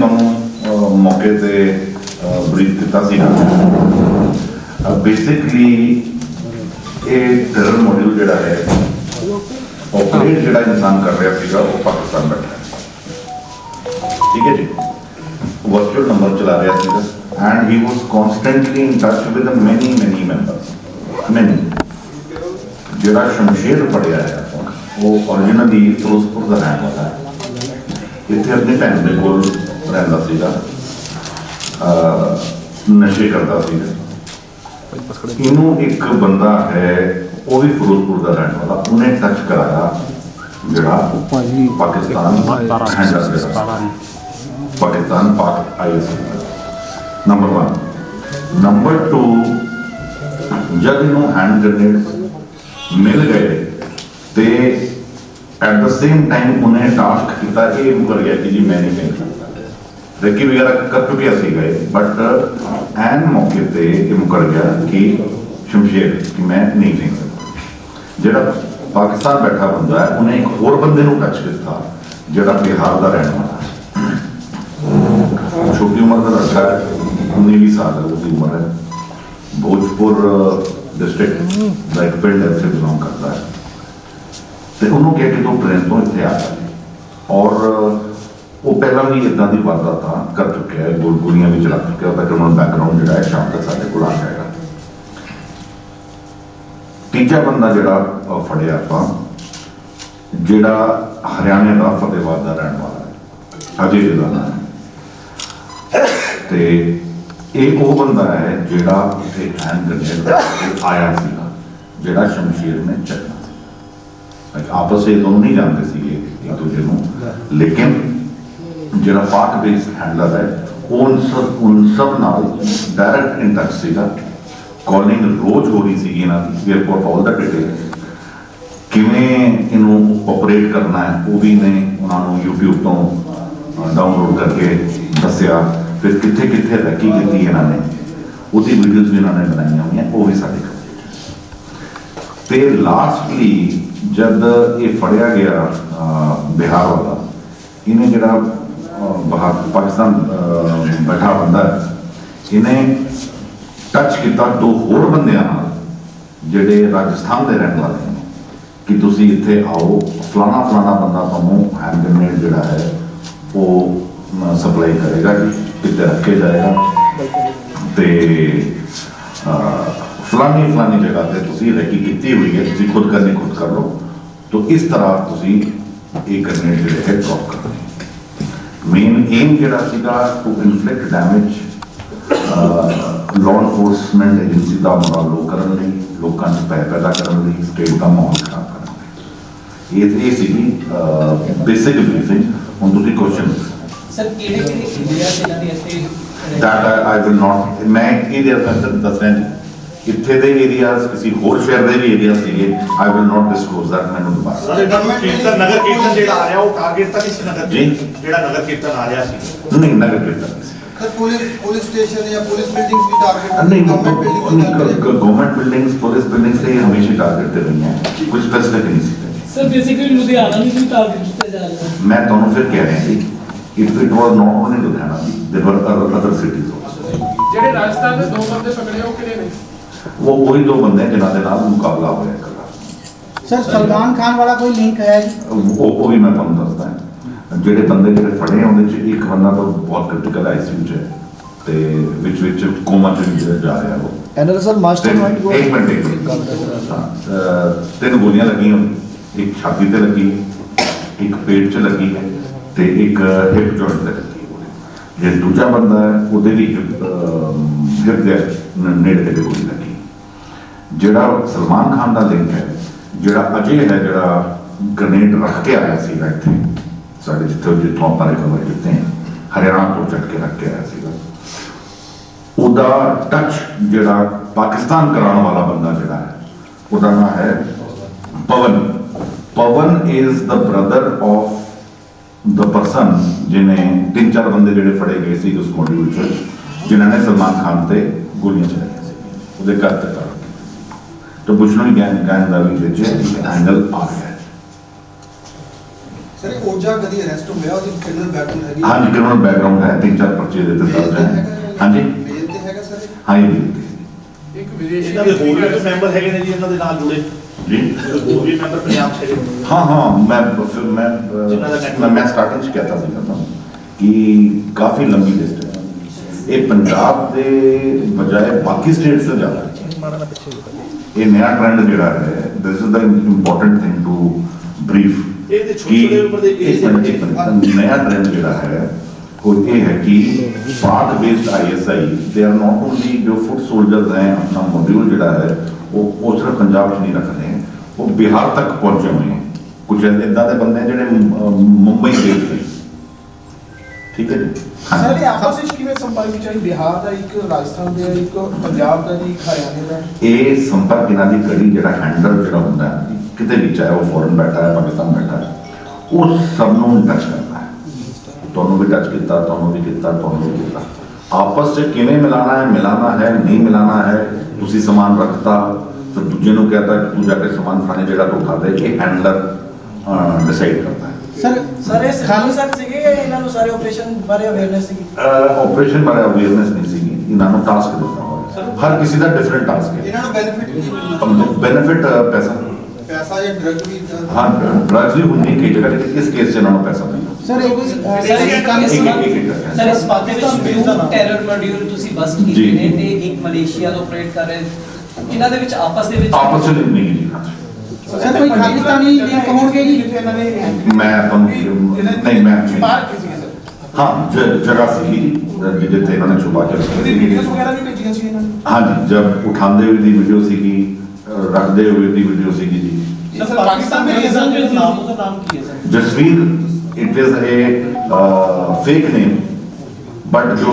ਤੁਹਾਨੂੰ ਅਹ, ਮੌਕੇ ਤੇ ਬਰੀਫ ਕੀਤਾ ਸੀਗਾ ਬੇਸਿਕਲੀ ਇਹ ਟੈਰਰ ਮੋਡਿਊਲ ਜਿਹੜਾ ਹੈ ਆਪਰੇਟ ਜਿਹੜਾ ਇਨਸਾਨ ਕਰ ਰਿਹਾ ਸੀਗਾ ਉਹ ਪਾਕਿਸਤਾਨ ਬੈਠਾ ਹੈ ਠੀਕ ਹੈ ਜੀ ਵਰਚੁਅਲ ਨੰਬਰ ਚਲਾ ਰਿਹਾ ਸੀਗਾ and he was constantly in touch with many many members many ਜਿਹੜਾ ਸ਼ਮਸ਼ੇਰ ਪੜਿਆ ਹੈ ਉਹ originally ਫਿਰੋਜ਼ਪੁਰ ਦਾ ਰਹਿਣ ਵਾਲਾ ਹੈ ਇੱਥੇ ਆਪਣੇ ਭੈਣ ਦੇ ਕੋਲ ਰਹਿੰਦਾ ਸੀਗਾ। ਨਸ਼ੇ ਕਰਦਾ ਸੀਗਾ। ਇਹਨੂੰ ਇੱਕ ਬੰਦਾ ਹੈ ਉਹ ਵੀ ਫਿਰੋਜ਼ਪੁਰ ਦਾ ਰਹਿਣ ਵਾਲਾ ਉਹਨੇ ਟੱਚ ਕਰਾਇਆ ਜਿਹੜਾ ਪਾਕਿਸਤਾਨ ਪਾਕਿਸਤਾਨ ਪਾਕ ਆਈਐਸ ਨੰਬਰ 1 ਨੰਬਰ 2 ਜਦ ਇਹਨੂੰ ਹੈਂਡ ਗ੍ਰੇਨੇਡ ਮਿਲ ਗਏ ਤੇ ਐਟ ਦਾ ਸੇਮ ਟਾਈਮ ਉਹਨੇ ਟਾਸਕ ਕੀਤਾ ਇਹ ਮੁਕਰ ਗਿਆ ਕਿ ਜੀ ਮੈਂ ਨਹੀਂ ਕਰ ਸਕਦਾ ਰੈਕੀ ਵਗੈਰਾ ਕਰ ਚੁੱਕਿਆ ਸੀਗਾ ਬਟ ਐਨ ਮੌਕੇ ਤੇ ਇਹ ਮੁਕਰ ਗਿਆ ਕਿ ਸ਼ਮਸ਼ੇਰ, ਕਿ ਮੈਂ ਨਹੀਂ ਦੇਖ ਜਿਹੜਾ ਪਾਕਿਸਤਾਨ ਬੈਠਾ ਬੰਦਾ ਹੈ, ਉਹਨੇ ਇੱਕ ਹੋਰ ਬੰਦੇ ਨੂੰ ਟੱਚ ਕੀਤਾ, ਜਿਹੜਾ ਬਿਹਾਰ ਦਾ ਰਹਿਣ ਵਾਲਾ ਛੋਟੀ ਉਮਰ ਦਾ ਲੜਕਾ ਹੈ 19 ਸਾਲ ਦਾ ਉਹਦੀ ਉਮਰ ਹੈ। ਭੋਜਪੁਰ ਡਿਸਟ੍ਰਿਕਟ ਦਾ ਇੱਕ ਪਿੰਡ ਹੈ, ਉੱਥੇ ਬਿਲੋਂਗ ਕਰਦਾ ਹੈ। ਤੇ ਉਹਨੂੰ ਕਿਹਾ ਕਿ ਤੂੰ ਟ੍ਰੇਨ ਤੋਂ ਇੱਥੇ ਆ ਔਰ ਉਹ ਪਹਿਲਾਂ ਵੀ ਇਦਾਂ ਦੀ ਵਾਰਦਾਤਾਂ ਕਰ ਚੁੱਕਿਆ ਹੈ, ਗੋਲ ਗੋਲੀਆਂ ਵੀ ਚਲਾ ਚੁੱਕਿਆ ਉਹਦਾ ਕ੍ਰਿਮੀਨਲ ਬੈਕਗ੍ਰਾਉਂਡ ਜਿਹੜਾ ਹੈ ਸ਼ਾਮ ਤੱਕ ਸਾਡੇ ਕੋਲ ਆ ਜਾਏਗਾ। ਤੀਜਾ ਬੰਦਾ ਜਿਹੜਾ ਫੜਿਆ ਆਪਾਂ, ਜਿਹੜਾ ਹਰਿਆਣੇ ਦਾ ਫਤਿਹਵਾਦ ਦਾ ਰਹਿਣ ਵਾਲਾ ਹੈ, ਅਜੇ ਜਿਹਦਾ ਨਾਮ ਤੇ ਇਹ ਉਹ ਬੰਦਾ ਹੈ ਜਿਹੜਾ ਇੱਥੇ ਹੈਂਡ ਗ੍ਰੇਨੇਡ ਆਇਆ ਸੀਗਾ, ਜਿਹੜਾ ਸ਼ਮਸ਼ੀਰ ਨੇ ਚੱਲਣਾ ਸੀ। ਆਪਸ ਵਿੱਚ ਦੋਨੋਂ ਨਹੀਂ ਜਾਣਦੇ ਸੀਗੇ ਇੱਕ ਦੂਜੇ ਨੂੰ, ਲੇਕਿਨ ਜਿਹੜਾ ਪਾਕ ਬੇਸਡ ਹੈਂਡਲਰ ਹੈ ਉਹ ਸਭ ਉਨ ਸਭ ਨਾਲ ਡਾਇਰੈਕਟ ਇਨ ਟੱਚ ਸੀਗਾ। ਕਾਲਿੰਗ ਰੋਜ਼ ਹੋ ਰਹੀ ਸੀਗੀ ਇਹਨਾਂ ਦੀ where for all the detail ਕਿਵੇਂ ਇਹਨੂੰ ਆਪਰੇਟ ਕਰਨਾ ਹੈ, ਉਹ ਵੀ ਨੇ ਉਹਨਾਂ ਨੂੰ YouTube ਤੋਂ ਡਾਊਨਲੋਡ ਕਰਕੇ ਦੱਸਿਆ। ਫਿਰ ਕਿੱਥੇ ਕਿੱਥੇ ਰੈਕੀ ਕੀਤੀ ਇਹਨਾਂ ਨੇ, ਉਹਦੀ ਵੀਡੀਓਜ਼ ਵੀ ਇਹਨਾਂ ਨੇ ਬਣਾਈਆਂ ਹੋਈਆਂ, ਉਹ ਵੀ ਸਾਡੇ ਕੋਲ ਤੇ ਲਾਸਟਲੀ ਜਦ ਇਹ ਫੜਿਆ ਗਿਆ ਬਿਹਾਰ ਵਾਲਾ, ਇਹਨੇ ਜਿਹੜਾ ਬਾਹਰ ਪਾਕਿਸਤਾਨ ਬੈਠਾ ਬੰਦਾ ਇਹਨੇ ਟੱਚ ਕੀਤਾ ਦੋ ਹੋਰ ਬੰਦਿਆਂ ਨਾਲ ਜਿਹੜੇ ਰਾਜਸਥਾਨ ਦੇ ਰਹਿਣ ਵਾਲੇ ਨੇ। ਕਿ ਤੁਸੀਂ ਇੱਥੇ ਆਓ ਫਲਾਣਾ ਫਲਾਣਾ ਬੰਦਾ ਤੁਹਾਨੂੰ ਹੈਂਡ ਗ੍ਰੇਨੇਡ ਜਿਹੜਾ ਹੈ ਉਹ ਸਪਲਾਈ ਕਰੇਗਾ ਕਿਤੇ ਰੱਖੇ ਜਾਏਗਾ। ਤੇ ਅਹ, ਫਲਾਨੀ ਫਲਾਨੀ ਜਗ੍ਹਾ ਤੇ ਤੁਸੀਂ ਰੈਕੀ ਕੀਤੀ ਹੋਈ ਹੈ ਤੁਸੀਂ ਖੁਦ ਕਰਨੀ ਖੁਦ ਕਰ ਲਓ। ਤਾਂ ਇਸ ਤਰ੍ਹਾਂ ਤੁਸੀਂ ਇਹ ਕਰਨੇ ਜਿਹੜੇ ਹੈ ਡ੍ਰੌਪ ਕਰਨੇ ਮੇਨ ਏਮ ਜਿਹੜਾ ਸੀਗਾ to inflict damage law enforcement agency the morale low ਕਰਨ ਲਈ ਲੋਕਾਂ 'ਚ ਭੈ ਪੈਦਾ ਕਰਨ ਲਈ ਸਟੇਟ ਦਾ ਮਾਹੌਲ ਖਰਾਬ ਕਰਨ ਲਈ ਇਹ ਇਹ ਸੀਗੀ ਬੇਸਿਕ ਬਰੀਫਿੰਗ ਹੁਣ ਤੁਸੀਂ ਕੁਐਸਚਨ ਸਰ ਕਿਹੜੇ ਕਿਹੜੇ ਏਰੀਆ ਦੇ ਇਹਨਾਂ ਦੇ ਇੱਥੇ that I, I will not ਮੈਂ ਇਹਦੇ ਅੰਦਰ ਦੱਸ ਰਿਹਾ ਜੀ ਇੱਥੇ ਦੇ ਏਰੀਆਜ਼ ਕਿਸੇ ਹੋਰ ਸ਼ਹਿਰ ਦੇ ਵੀ ਏਰੀਆ ਸੀਗੇ। I will not disclose that ਮੈਨੂੰ ਦੁਬਾਰਾ ਜਿਹੜਾ ਕੀਰਤਨ ਨਗਰ ਕੀਰਤਨ ਜਿਹੜਾ ਆ ਰਿਹਾ ਉਹ ਟਾਰਗੇਟ ਤਾਂ ਨਹੀਂ ਸੀ ਨਗਰ ਜੀ। ਜਿਹੜਾ ਨਗਰ ਕੀਰਤਨ ਆ ਰਿਹਾ ਸੀ। ਨਹੀਂ ਨਗਰ ਕੀਰਤਨ ਨਹੀਂ। See sir police police station ਜਾਂ ਪੁਲਿਸ ਬਿਲਡਿੰਗ ਵੀ ਟਾਰਗੇਟ ਨਹੀਂ government building government buildings police buildings ਤੇ ਹਮੇਸ਼ਾ ਟਾਰਗੇਟ ਤੇ ਰਹੀਆਂ। ਕੁਝ ਸਪੈਸਿਫਿਕ ਨਹੀਂ ਸੀ। ਸਰ ਬੇਸਿਕਲੀ ਲੁਧਿਆਣਾ ਨੂੰ ਵੀ ਟਾਰਗੇਟ ਕੀਤਾ ਜਾ ਰਿਹਾ ਹੈ। ਮੈਂ ਤੁਹਾਨੂੰ ਫਿਰ ਕਹਿ ਰਿਹਾ ਸੀ it it was not only Ludhiana there were other cities ਜਿਹੜੇ ਰਾਜਸਥਾਨ ਦੇ ਦੋ ਬੰਦੇ ਪਕੜੇ ਉਹ ਕਿਹੜੇ ਨੇ? ਉਹ ਉਹੀ ਦੋ ਬੰਦੇ ਜਿਨ੍ਹਾਂ ਦੇ ਨਾਲ ਮੁਕਾਬਲਾ ਹੋਇਆ ਇਕੱਲਾ ਸਰ ਸਲਮਾਨ ਖਾਨ ਵਾਲਾ ਕੋਈ ਲਿੰਕ ਹੈ ਉਹ ਉਹ ਵੀ ਮੈਂ ਤੁਹਾਨੂੰ ਦੱਸਦਾ ਹਾਂ। ਜਿਹੜੇ ਬੰਦੇ ਜਿਹੜੇ ਫੜੇ ਉਹਦੇ ਚ ਇੱਕ ਬੰਦਾ ਤਾਂ ਬਹੁਤ ਕ੍ਰਿਟੀਕਲ ਆਈਸੀਯੂ ਚ ਹੈ ਤੇ ਵਿੱਚ ਵਿੱਚ ਕੋਮਾ ਚ ਵੀ ਜਾ ਰਿਹਾ ਉਹ ਦਾ ਸਰ ਮਾਸਟਰਮਾਈਂਡ ਤਿੰਨ- ਇੱਕ ਮਿੰਟ ਇੱਕ ਮਿੰਟ ਤਿੰਨ ਗੋਲੀਆਂ ਲੱਗੀਆਂ ਇੱਕ ਛਾਤੀ ਤੇ ਲੱਗੀ ਇੱਕ ਪੇਟ 'ਚ ਲੱਗੀ ਹੈ ਤੇ ਇੱਕ ਹਿਪ ਜੁਆਇੰਟ ਤੇ ਲੱਗੀ ਹੈ ਜੇ ਦੂਜਾ ਬੰਦਾ ਹੈ ਉਹਦੇ ਵੀ ਹਿਪ ਦੇ ਨੇੜੇ ਤੇ ਗੋਲੀ ਜਿਹੜਾ ਸਲਮਾਨ ਖਾਨ ਦਾ ਲਿੰਕ ਹੈ, ਜਿਹੜਾ ਅਜੇ ਹੈ ਜਿਹੜਾ ਗ੍ਰਨੇਡ ਰੱਖ ਕੇ ਆਇਆ ਸੀ ਇੱਥੇ, ਸਾਡੇ ਜਿੱਥੇ ਜਿੱਥੋਂ ਆਪਾਂ ਰਿਕਵਰ ਕੀਤੇ ਹੈ, ਹਰਿਆਣਾ ਤੋਂ ਚੱਕ ਕੇ ਰੱਖ ਕੇ ਆਇਆ ਸੀਗਾ। ਉਹਦਾ ਟੱਚ ਜਿਹੜਾ ਪਾਕਿਸਤਾਨ ਕਰਾਉਣ ਵਾਲਾ ਬੰਦਾ ਜਿਹੜਾ ਹੈ, ਉਹਦਾ ਨਾਮ ਹੈ Pawan. Pawan is the brother of the person ਜਿਨੇ ਤਿੰਨ ਚਾਰ ਬੰਦੇ ਜਿਹੜੇ ਫੜੇ ਗਏ ਸੀ ਉਸ ਮੋਡਿਊਲ ਚ, ਜਿਨ੍ਹਾਂ ਨੇ ਸਲਮਾਨ ਖਾਨ ਤੇ ਗੋਲੀਆਂ ਚਲਾਈਆਂ ਸੀ, ਉਹਦੇ ਘਰ ਤੇ ਬੁਸ਼ਨਲ ਗੈਂਗ ਗੈਂਗ ਦਾ ਵੀ ਵਿੱਚ ਇੱਕ ਐਂਗਲ ਆ ਗਿਆ। ਸਰ ਕੋਜਾ ਕਦੀ ਅਰੈਸਟ ਹੋਇਆ ਉਹਦੀ ਕ੍ਰਿਮੀਨਲ ਬੈਕਗ੍ਰਾਉਂਡ ਹੈਗੀ ਹਾਂਜੀ ਕ੍ਰਿਮੀਨਲ ਬੈਕਗ੍ਰਾਉਂਡ ਹੈ ਤਿੰਨ ਚਾਰ ਪਰਚੇ ਦੇ ਤੇ ਦਰਜ ਹੈ ਹਾਂਜੀ। ਮੇਲ ਤੇ ਹੈਗਾ ਸਰ ਇਹ? ਹਾਂ ਜੀ ਇੱਕ ਵਿਦੇਸ਼ੀ ਇਹਨਾਂ ਦੇ ਹੋਰ ਵੀ ਮੈਂਬਰ ਹੈਗੇ ਨੇ ਜੀ ਇਹਨਾਂ ਦੇ ਨਾਲ ਜੁੜੇ। ਜੀ? ਹੋਰ ਵੀ ਮੈਂਬਰ ਪੰਜਾਬ 'ਚ ਹੈਗੇ ਹਾਂ ਹਾਂ ਮੈਂ ਫਿਰ ਮੈਂ- ਮੈਂ ਸਟਾਰਟਿੰਗ 'ਚ ਕਹਿਤਾ ਸੀ ਤੁਹਾਨੂੰ ਕਿ ਕਾਫੀ ਲੰਬੀ ਲਿਸਟ ਹੈ। ਇਹ ਪੰਜਾਬ ਦੇ ਬਜਾਏ ਬਾਕੀ ਸਟੇਟਸ ਤੋਂ ਜ਼ਿਆਦਾ ਹੈ। ਇਹ ਨया ਟ੍ਰੈਂਡ ਜਿਹੜਾ ਹੈ this is the important thing to brief ਇਹ ਤੇ ਛੋਟੇ ਉਮਰ ਦੇ ਦੇ ਬੱਚੇ ਨया ਟ੍ਰੈਂਡ ਜਿਹੜਾ ਹੈ ਉਹ ਇਹ ਹੈ ਕਿ Pak based ISI they are not only ਜੋ ਫੁੱਟ ਸੋਲਜਰਸ ਹੈ ਆਪਣਾ ਮੋਡਿਊਲ ਜਿਹੜਾ ਹੈ ਉਹ ਉਹ ਸਿਰਫ ਪੰਜਾਬ 'ਚ ਨਹੀਂ ਰੱਖਦੇ ਉਹ ਬਿਹਾਰ ਤੱਕ ਪਹੁੰਚੇ ਹੋਏ ਹੈ ਕੁਝ ਇਦਾਂ ਦੇ ਬੰਦੇ ਜਿਹੜੇ ਅਹ, ਮੁੰਬਈ ਬੇਸਡ ਨੇ। ਠੀਕ ਹੈ ਜੀ। ਸਰ ਹਾਂਜੀ। ਇਹ ਆਪਸ ਵਿੱਚ ਕਿਵੇਂ ਸੰਪਰਕ ਆਈ ਬਿਹਾਰ ਦਾ ਇੱਕ ਰਾਜਸਥਾਨ ਦਾ ਇੱਕ ਪੰਜਾਬ ਦਾ ਜੀ ਇੱਕ ਹਰਿਆਣੇ ਦਾ? ਇਹ ਸੰਪਰਕ ਇਹਨਾਂ ਦੀ ਕੜੀ ਜਿਹੜਾ ਹੈਂਡਲ ਜਿਹੜਾ ਹੁੰਦਾ ਹੈ ਕਿਤੇ ਵੀ ਚਾਹੇ ਉਹ ਫੋਰਨ ਬੈਠਾ ਹੈ ਪਾਕਿਸਤਾਨ ਬੈਠਾ ਹੈ ਉਹ ਸਭ ਨੂੰ ਟੱਚ ਕਰਦਾ ਹੈ। ਤੁਹਾਨੂੰ ਵੀ ਟੱਚ ਕੀਤਾ ਤੁਹਾਨੂੰ ਵੀ ਕੀਤਾ ਤੁਹਾਨੂੰ ਵੀ ਕੀਤਾ। ਆਪਸ 'ਚ ਕਿਵੇਂ ਮਿਲਾਣਾ ਹੈ ਮਿਲਾਣਾ ਹੈ ਨਹੀਂ ਮਿਲਾਣਾ ਹੈ ਤੁਸੀਂ ਸਮਾਨ ਰੱਖਤਾ ਫਿਰ ਦੂਜੇ ਨੂੰ ਕਹਤਾ ਕਿ ਤੂੰ ਜਾ ਕੇ ਸਮਾਨ ਫਲਾਣੇ ਜਗ੍ਹਾ ਤੋਂ ਉਠਾ ਦੇ ਇਹ ਹੈਂਡਲਰ ਡਿਸਾਈਡ ਕਰਦਾ ਹੈ। ਸਰ ਸਰ ਇਹ ਖਾਲੀ ਸਰ ਸੀਗੇ ਜਾਂ ਇਹਨਾਂ ਨੂੰ ਸਾਰੇ ਆਪਰੇਸ਼ਨ ਬਾਰੇ ਅਵੇਅਰਨੈਸ ਸੀਗੀ? ਆਪਰੇਸ਼ਨ ਬਾਰੇ ਅਵੇਅਰਨੈਸ ਨਹੀਂ ਸੀਗੀ। ਇਹਨਾਂ ਨੂੰ ਟਾਸਕ ਦਿੱਤਾ ਹੋਇਆ। ਹਰ ਕਿਸੇ ਦਾ ਡਿਫਰੈਂਟ ਟਾਸਕ ਹੈ। ਇਹਨਾਂ ਨੂੰ ਬੈਨੀਫਿਟ ਕੀ ਮਿਲਣਾ ਬੈਨੀਫਿਟ ਪੈਸਾ। ਪੈਸਾ ਜਾਂ ਡਰਗ ਵੀ ਹਾਂ ਡਰੱਗਸ ਵੀ ਹੁੰਦੀ ਕਈ ਜਗ੍ਹਾ ਲੇਕਿਨ ਇਸ ਕੇਸ 'ਚ ਇਹਨਾਂ ਨੂੰ ਪੈਸਾ ਮਿਲਦਾ ਸਰ ਇੱਕ ਅ, ਸਰ ਇੱਕ- ਇੱਕ- ਸਰ ਇਸ ਪਾਕਿ ਵਿੱਚ ਦੋ ਟੈਰਰ ਮੋਡਿਊਲ ਤੁਸੀਂ ਬਸ ਕੀਤੇ। ਨੇ ਤੇ ਇੱਕ ਮਲੇਸ਼ੀਆ ਤੋਂ ਆਪਰੇਟ ਕਰ ਰਹੇ ਇਹਨਾਂ ਦੇ ਵਿੱਚ ਆਪਸ ਦੇ ਵਿੱਚ ਆਪਸ ਵਿੱਚ ਨਹੀਂ। ਜੀ ਹਾਂ। ਸਰ ਕੋਈ ਖਾਲਿਸਤਾਨੀ ਲਿੰਕ ਹੋਣਗੇ ਜੀ ਜਿੱਥੇ ਇਹਨਾਂ ਨੇ ਮੈਂ ਤੁਹਾਨੂੰ ਨਹੀਂ ਮੈਂ ਬਾਹਰ ਕੀ ਸੀਗੇ ਸਰ ਹਾਂ ਜ- ਜਗ੍ਹਾ ਸੀ ਜਿੱਥੇ ਇਹਨਾਂ ਨੇ ਛੁਪਾ ਕੇ ਰੱਖੀ ਉਹਦੀ ਸੀ ਵੀਡੀਓਜ਼ ਵਗੈਰਾ ਵੀ ਭੇਜੀਆਂ ਸੀ ਇਹਨਾਂ ਨੇ ਹਾਂਜੀ ਜਬ ਉਠਾਉਂਦੇ ਹੋਏ ਦੀ ਵੀਡੀਓ ਸੀਗੀ ਅ, ਰੱਖਦੇ ਹੋਏ ਦੀ ਵੀਡੀਓ ਸੀਗੀ ਜੀ ਸਰ ਪਾਕਿਸਤਾਨ ਦੇ ਰੀਜ਼ਨ ਦੇ ਨਾਮ ਉਹਦਾ ਨਾਮ ਕੀ ਹੈ sir Jasvir it is a fake name but ਜੋ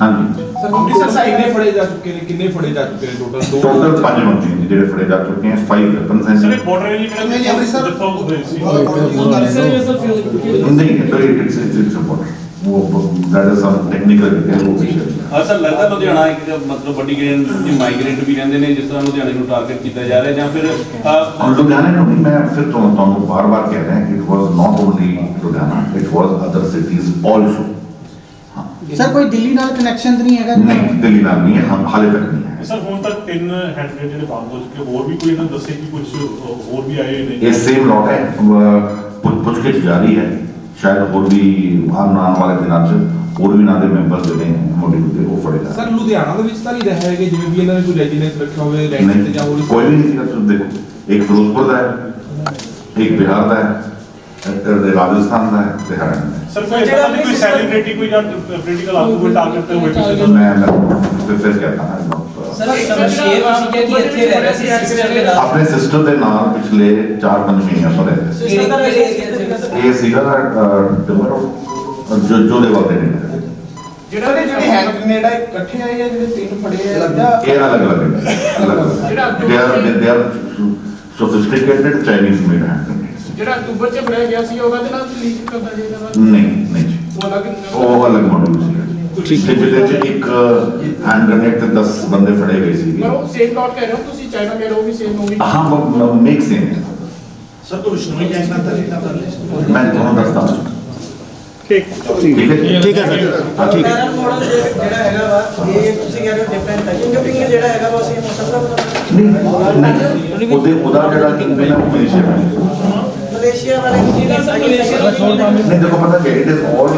ਹਾਂਜੀ। ਸਰ ਅੰਮ੍ਰਿਤਸਰ ਸਾਹਿਬ ਕਿੰਨੇ ਫੜੇ ਜਾ ਚੁੱਕੇ ਨੇ? ਕਿੰਨੇ ਫੜੇ ਜਾ ਚੁੱਕੇ ਨੇ ਟੋਟਲ ਦੋ ਟੋਟਲ ਪੰਜ ਬੰਦੇ ਨੇ ਜਿਹੜੇ ਫੜੇ ਜਾ ਚੁੱਕੇ ਹੈ 5 ਵੈਪਨਸ ਹੈ ਸਰ ਬਾਰਡਰ ਜੀ ਮੈਨੂੰ ਨਹੀਂ ਅੰਮ੍ਰਿਤਸਰ ਜਿੱਥੋਂ ਗਏ ਸੀ। ਨਹੀਂ ਇਹ ਤਾਂ ਇਟਸ ਇਟਸ ਬਾਰਡਰ ਉਹ that is some technical detail ਉਹ ਵੀ ਹਾਂ ਸਰ ਲੱਗਦਾ ਲੁਧਿਆਣਾ ਇੱਕ ਮਤਲਬ ਵੱਡੀ ਗ੍ਰੇਡ ਦੇ ਮਾਈਗ੍ਰੈਂਟ ਵੀ ਰਹਿੰਦੇ ਨੇ ਜਿਸ ਤਰ੍ਹਾਂ ਲੁਧਿਆਣੇ ਨੂੰ ਟਾਰਗੇਟ ਕੀਤਾ ਜਾ ਰਿਹਾ ਜਾਂ ਫਿਰ ਲੁਧਿਆਣੇ ਨੂੰ ਵੀ ਮੈਂ ਫਿਰ ਤੁਹਾਨੂੰ ਬਾਰ-ਬਾਰ ਕਹਿ ਰਿਹਾ ਕਿ it was not only Ludhiana it was other cities also sir ਕੋਈ ਦਿੱਲੀ ਨਾਲ ਕਨੈਕਸ਼ਨ ਨਹੀਂ ਹੈਗਾ? ਨਹੀਂ ਦਿੱਲੀ ਨਾਲ ਨਹੀਂ ਹੈ ਹਾਲੇ ਤੱਕ ਨਹੀਂ ਹੈ। ਸਰ ਹੁਣ ਤੱਕ ਤਿੰਨ ਹੈਂਡਗ੍ਰੇਡ ਜਿਹੜੇ ਬਰਾਮਦ ਹੋ ਚੁੱਕੇ ਹੋਰ ਵੀ ਕੋਈ ਇਹਨਾਂ ਦੱਸੇ ਕਿ ਕੁਝ ਹੋਰ ਵੀ ਆਏ ਨੇ? ਇਹ ਸੇਮ ਲੋਟ ਹੈ ਪੁੱਛ ਪੁੱਛ ਕੇ ਜਾਰੀ ਹੈ। ਸ਼ਾਇਦ ਹੋਰ ਵੀ ਆਉਣ ਆਉਣ ਵਾਲੇ ਦਿਨਾਂ 'ਚ ਹੋਰ ਵੀ ਨਾ ਦੇ ਮੈਂਬਰਸ ਜਿਹੜੇ ਮੋਡਿਊਲ ਦੇ ਉਹ ਫੜੇਗਾ ਸਰ ਲੁਧਿਆਣਾ ਦੇ ਵਿੱਚ ਤਾਂ ਨਹੀਂ ਰਿਹਾ ਹੈ ਜਿਵੇਂ ਵੀ ਇਹਨਾਂ ਨੇ ਕੋਈ ਰੈਜ਼ੀਡੈਂਸ ਰੱਖਿਆ ਹੋਵੇ ਰੈਂਟ ਤੇ ਜਾਂ ਹੋਰ ਕੋਈ ਨਹੀਂ ਸੀਗਾ ਤੁਸੀਂ ਦੇਖੋ। ਇੱਕ ਫਿਰੋਜ਼ਪੁਰ ਦਾ ਹੈ ਇੱਕ ਬਿਹਾਰ ਦਾ ਹੈ ਰਾਜਸਥਾਨ ਦਾ ਹੈ ਤੇ ਹਰਿਆਣਾ ਦਾ का ਸਰ ਕੋਈ ਜਿਹੜਾ ਪਤਾ ਨਹੀਂ ਕੋਈ ਆਪਣੀ ਸੈਲੀਬ੍ਰਿਟੀ ਕੋਈ ਜਾਂ ਪੋਲੀਟੀਕਲ ਆਗੂ ਕੋਈ ਟਾਰਗੇਟ ਤੇ ਹੋਏ ਕਿਸੇ है ਦਾ मैं मैं फिर फिर कहता हूं ਸਰ ਸ਼ਮਸ਼ੇਰ ਤੁਸੀਂ ਕਿਹਾ ਕਿ ਇੱਥੇ ਰਹਿ ਰਹੇ ਸੀ ਸਿਸਟਰ ਦੇ ਨਾਲ ਆਪਣੇ ਸਿਸਟਰ ਦੇ ਨਾਲ ਪਿਛਲੇ 4-5 ਮਹੀਨਿਆਂ ਤੋਂ ਰਹਿ ਰਹੇ ਕਿਹੜੇ ਕਿਹੜੇ ਏਰੀਆ ਚ ਸੀ ਇਹ ਸੀਗਾ ਟਿਮਰ ਜੋ ਜੋ ਦੇ ਵਾਲੇ ਨੇ ਜਿਹੜਾ ਨੇ ਜਿਹੜੇ ਹੈਂਡ ਗ੍ਰੇਨੇਡ ਆ ਇਕੱਠੇ ਆਏ ਆ ਜਿਹੜੇ ਤਿੰਨ ਫੜੇ ਆ ਜਾਂ ਇਹ ਅਲੱਗ ਅਲੱਗ ਹੈ ਅਲੱਗ ਅਲੱਗ ਦੇ are they are sophisticated Chinese made hand ਜਿਹੜਾ ਅਕਤੂਬਰ ਚ ਫੜਿਆ ਗਿਆ ਸੀ ਉਹਦਾ ਦੇ ਨਾਲ ਲੀਕ ਕਰਦਾ ਜੀ ਇਹਦਾ ਨਾਲ? ਨਹੀਂ ਨਹੀਂ ਜੀ। ਉਹ ਅਲੱਗ ਉਹ ਅਲੱਗ ਮਾਡਲ ਸੀ। ਠੀਕ ਹੈ। ਜਿਹਦੇ ਚ ਇੱਕ ਹੈਂਡ ਗ੍ਰੇਨੇਡ ਤੇ 10 ਬੰਦੇ ਫੜੇ ਗਏ ਸੀਗੇ। ਪਰ ਉਹ ਸੇਮ ਲੋਟ ਕਹਿ ਰਹੇ ਹੋ ਤੁਸੀਂ ਚਾਈਨਾ ਕਹਿ ਰਹੇ ਹੋ ਉਹ ਵੀ ਸੇਮ ਹੋਗੀ ਹਾਂ ਉਹ ਮੇਕ ਸੇਮ ਹੈ ਸਰ ਕੋਈ ਵਿਸ਼ਨੋਈ ਗੈਂਗ ਨਾਲ ਤਾਂ ਨਹੀਂ ਤਾਂ ਕਰ ਲਿਆ ਮੈਂ ਤੁਹਾਨੂੰ ਦੱਸਦਾ। ਠੀਕ। ਠੀਕ ਹੈ ਠੀਕ ਹੈ ਸਰ। ਠੀਕ ਹੈ। ਪੈਰਲ ਮਾਡਲ ਜਿਹੜਾ ਹੈਗਾ ਵਾ ਇਹ ਤੁਸੀਂ ਕਹਿ ਰਹੇ ਹੋ ਡਿਫਰੈਂਟ ਹੈ। ਫਿੰਗਰਪ੍ਰਿੰਟ ਜਿਹੜਾ ਹੈਗਾ ਵਾ ਸੇਮ ਹੋ ਸਕਦਾ ਵਾ? ਨਹੀਂ ਉਹਦੇ ਉਹਦਾ ਜਿਹੜਾ ਕਿੰਗ ਹੈ ਉਹ ਮਲੇਸ਼ੀਆ ਦਾ ਹੈ। ਮਲੇਸ਼ੀਆ ਵਾਲੇ ਜਿਹੜਾ ਸਰ ਮਲੇਸ਼ੀਆ ਨਹੀਂ ਦੇਖੋ ਪਤਾ ਕਿ ਇਟ ਇਜ਼ ਆਲ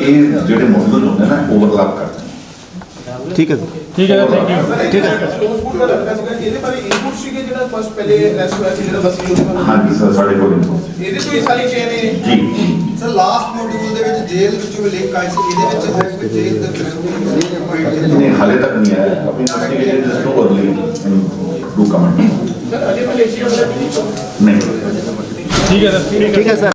ਇਹ ਜਿਹੜੇ ਮੋਡਲ ਹੁੰਦੇ ਨਾ ਓਵਰਲੈਪ ਕਰਦੇ ਨੇ। ਸਰ ਠੀਕ ਹੈ ਫਿਰੋਜ਼ਪੁਰ ਦਾ ਲੱਗਦਾ ਸੀਗਾ ਇਹਦੇ ਬਾਰੇ ਇਨਪੁਟ ਸੀਗੇ ਜਿਹੜਾ ਫਸਟ ਪਹਿਲੇ ਅਰੈਸਟ ਹੋਇਆ ਸੀ ਜਿਹੜਾ ਵਸੀ ਉਹਦੇ ਨਾਲ ਹਾਂਜੀ ਸਰ ਸਾਡੇ ਕੋਲ information ਇਹਦੇ ਤੋਂ ਹੀ ਸਾਰੀ ਚੇਨ ਹੈ ਜੀ ਸਰ ਲਾਸਟ ਮੋਡਿਊਲ ਦੇ ਵਿੱਚ ਜੇਲ੍ਹ ਵਿੱਚੋਂ ਵੀ ਲਿੰਕ ਆਈ ਸੀ ਇਹਦੇ ਵਿੱਚ ਹੈ ਕਿ ਜੇਲ੍ਹ ਦੇ ਵਿੱਚ ਨਹੀਂ ਹਾਲੇ ਤੱਕ ਨਹੀਂ ਆਇਆ ਆਪਣੀ investigation just too early to comment sir Ajay Malaysia ਵਾਲਾ ਵੀ ਨਹੀਂ ਠੀਕ ਹੈ ਸਰ।